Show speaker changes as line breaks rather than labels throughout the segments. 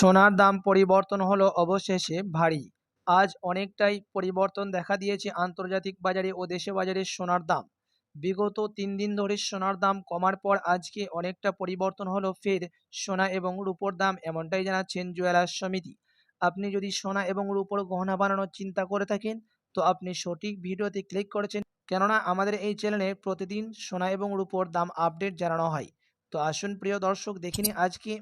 সোনার দাম পরিবর্তন হলো অবশেষে ভারী। আজ অনেকটাই পরিবর্তন দেখা দিয়েছে আন্তর্জাতিক বাজারে ও দেশে বাজারে সোনার দাম। বিগত তিন দিন ধরে সোনার দাম কমার পর আজকে অনেকটা পরিবর্তন হলো ফের সোনা এবং রূপোর দাম এমনটাই জানাচ্ছেন জুয়েলার্স সমিতি। আপনি যদি সোনা এবং রূপোর গহনা বানানোর চিন্তা করে থাকেন, তো আপনি সঠিক ভিডিওতে ক্লিক করেছেন। কেননা আমাদের এই চ্যানেলে প্রতিদিন সোনা এবং রূপোর দাম আপডেট জানানো হয়। তো আসুন প্রিয় দর্শক দেখিনি আজকে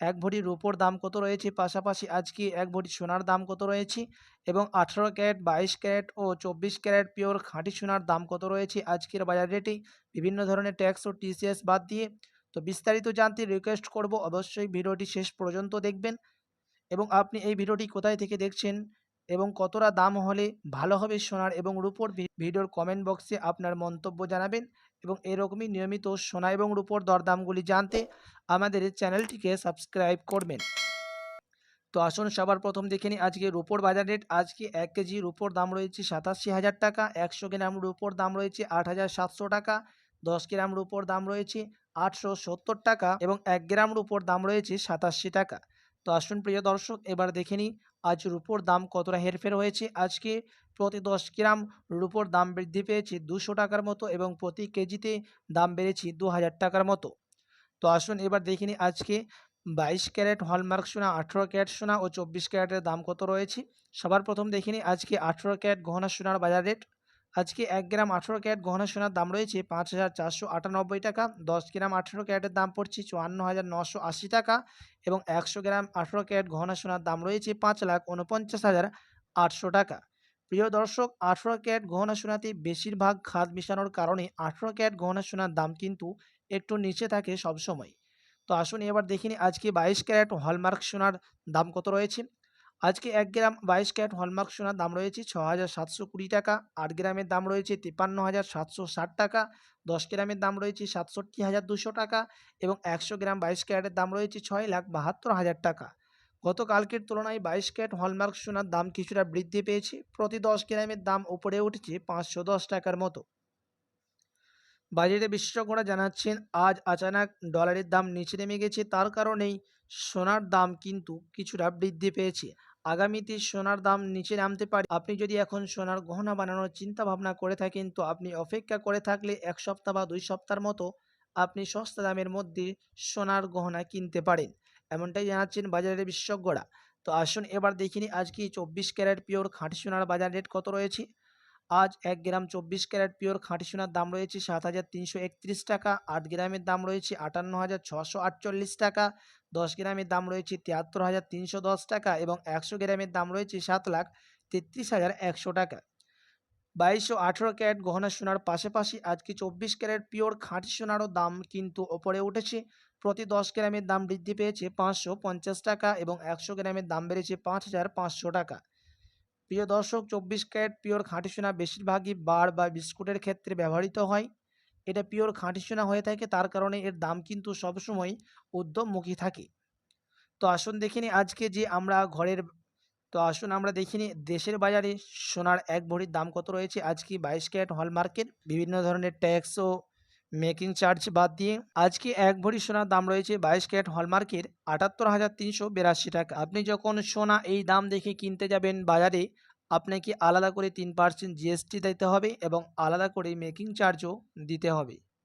এক ভরি রূপোর দাম কত রয়েছে? পাশাপাশি আজকে এক ভরি সোনার দাম কত রয়েছে? এবং আঠেরো ক্যারেট, বাইশ ক্যারেট ও চব্বিশ ক্যারেট পিওর খাঁটি সোনার দাম কত রয়েছে? আজকের বাজার রেটে বিভিন্ন ধরনের ট্যাক্স ও টিসিএস বাদ দিয়ে। তো বিস্তারিত জানতে রিকোয়েস্ট করব, অবশ্যই ভিডিওটি শেষ পর্যন্ত দেখবেন। এবং আপনি এই ভিডিওটি কোথায় থেকে দেখছেন? এবং কতটা দাম হলে ভালো হবে সোনার এবং রূপোর ভিডিওর কমেন্ট বক্সে আপনার মন্তব্য জানাবেন এবং এরকমই নিয়মিত সোনা এবং রূপোর দরদামগুলি জানতে আমাদের চ্যানেলটিকে সাবস্ক্রাইব করবেন। তো আসুন সবার প্রথম দেখে নিই আজকে রূপোর বাজার রেট আজকে এক কেজি রূপোর দাম রয়েছে সাতাশি হাজার টাকা, একশো গ্রাম রূপোর দাম রয়েছে আট হাজার সাতশো টাকা, দশ গ্রাম রূপোর দাম রয়েছে আটশো সত্তর টাকা এবং এক গ্রাম রূপোর দাম রয়েছে সাতাশি টাকা। তো আসুন প্রিয় দর্শক, এবার দেখে নিই আজ রুপোর দাম কতটা হেরফের হয়েছে? আজকে প্রতি দশ গ্রাম রুপোর দাম বৃদ্ধি পেয়েছে দুশো টাকার মতো এবং প্রতি কেজিতে দাম বেড়েছে দু হাজার টাকার মতো। তো আসুন এবার দেখে নিই আজকে বাইশ ক্যারেট হলমার্ক সোনা, আঠেরো ক্যারেট সোনা ও চব্বিশ ক্যারেটের দাম কত রয়েছে? সবার প্রথম দেখিনি আজকে আঠেরো ক্যারেট গহনা সোনার বাজার রেট। আজকে এক গ্রাম আঠেরো ক্যারেট গহনা সোনার দাম রয়েছে পাঁচ হাজার চারশো আটানব্বই টাকা, দশ গ্রাম আঠেরো ক্যারেটের দাম পড়ছে চুয়ান্ন হাজার নশো আশি টাকা এবং একশো গ্রাম আঠেরো ক্যারেট গহনা সোনার দাম রয়েছে পাঁচ লাখ উনপঞ্চাশ হাজার আটশো টাকা। প্রিয় দর্শক, আঠেরো ক্যারেট গহনা সোনাতে বেশিরভাগ খাদ মিশানোর কারণে আঠেরো ক্যারেট গহনা সোনার দাম কিন্তু একটু নিচে থাকে সবসময়। তো আসুন এবার দেখিনি আজকে বাইশ ক্যারেট হলমার্ক সোনার দাম কত রয়েছে। আজকে এক গ্রাম বাইশ ক্যারেট হলমার্ক সোনার দাম রয়েছে ছ হাজার সাতশো কুড়ি টাকা। আট গ্রামের দাম রয়েছে তিপ্পান্ন হাজার সাতশো ষাট টাকা। দশ গ্রামের দাম রয়েছে সাতষট্টি হাজার দুশো টাকা এবং একশো গ্রাম বাইশ ক্যারেটের দাম রয়েছে ছয় লাখ বাহাত্তর হাজার টাকা। গতকালকের তুলনায় বাইশ ক্যারেট হলমার্ক সোনার দাম কিছুটা বৃদ্ধি পেয়েছে। প্রতি দশ গ্রামের দাম উপরে উঠেছে পাঁচশো দশ টাকার মতো। বাজারে বিশেষজ্ঞরা জানাচ্ছেন, আজ আচানক ডলারের দাম নিচে নেমে গেছে। তার কারণেই সোনার দাম কিন্তু কিছুটা বৃদ্ধি পেয়েছে। আগামীতে সোনার দাম নিচে নামতে পারে। আপনি যদি এখন সোনার গহনা বানানোর চিন্তা ভাবনা করে থাকেন, তো আপনি অপেক্ষা করে থাকলে এক সপ্তাহ বা দুই সপ্তাহের মতো আপনি সস্তা দামের মধ্যে সোনার গহনা কিনতে পারেন। এমনটাই জানাচ্ছেন বাজারের বিশেষজ্ঞরা তো আসুন এবার দেখিনি আজকে চব্বিশ ক্যারেট পিওর খাঁটি সোনার বাজার রেট কত রয়েছে? আজ এক গ্রাম চব্বিশ ক্যারেট পিওর খাঁটি সোনার দাম রয়েছে সাত হাজার তিনশো একত্রিশ টাকা, আট গ্রামের দাম রয়েছে আটান্ন হাজার ছশো আটচল্লিশ টাকা, দশ গ্রামের দাম রয়েছে তিয়াত্তর হাজার তিনশো দশ টাকা এবং একশো গ্রামের দাম রয়েছে সাত লাখ তেত্রিশ হাজার একশো টাকা। বাইশ ও আঠেরো ক্যারেট গহনা সোনার পাশাপাশি আজকে চব্বিশ ক্যারেট পিওর খাঁটি সোনারও দাম কিন্তু ওপরে উঠেছে। প্রতি দশ গ্রামের দাম বৃদ্ধি পেয়েছে পাঁচশো পঞ্চাশ টাকা এবং একশো গ্রামের দাম বেড়েছে পাঁচ হাজার পাঁচশো টাকা। প্রিয় দর্শক, চব্বিশ ক্যারেট পিওর খাঁটি সোনা বেশিরভাগই বার বা বিস্কুটের ক্ষেত্রে ব্যবহৃত হয়। এটা পিওর খাঁটি সোনা হয়ে থাকে, তার কারণে এর দাম কিন্তু সবসময় উদ্যমমুখী থাকে। তো আসুন দেখিনি আজকে যে আমরা ঘরের, তো আসুন আমরা দেখিনি দেশের বাজারে সোনার এক ভরির দাম কত রয়েছে? আজকে বাইশ ক্যারেট হলমার্কের বিভিন্ন ধরনের ট্যাক্স ও মেকিং চার্জ বাদ দিয়ে আজকে এক ভরি সোনার দাম রয়েছে বাইশ ক্যারেট হলমার্কের আটাত্তর হাজার তিনশো বিরাশি টাকা। আপনি যখন সোনা এই দাম দেখে কিনতে যাবেন বাজারে, আপনাকে আলাদা করে তিন পার্সেন্ট জিএসটি দিতে হবে এবং আলাদা করে মেকিং চার্জও দিতে হবে।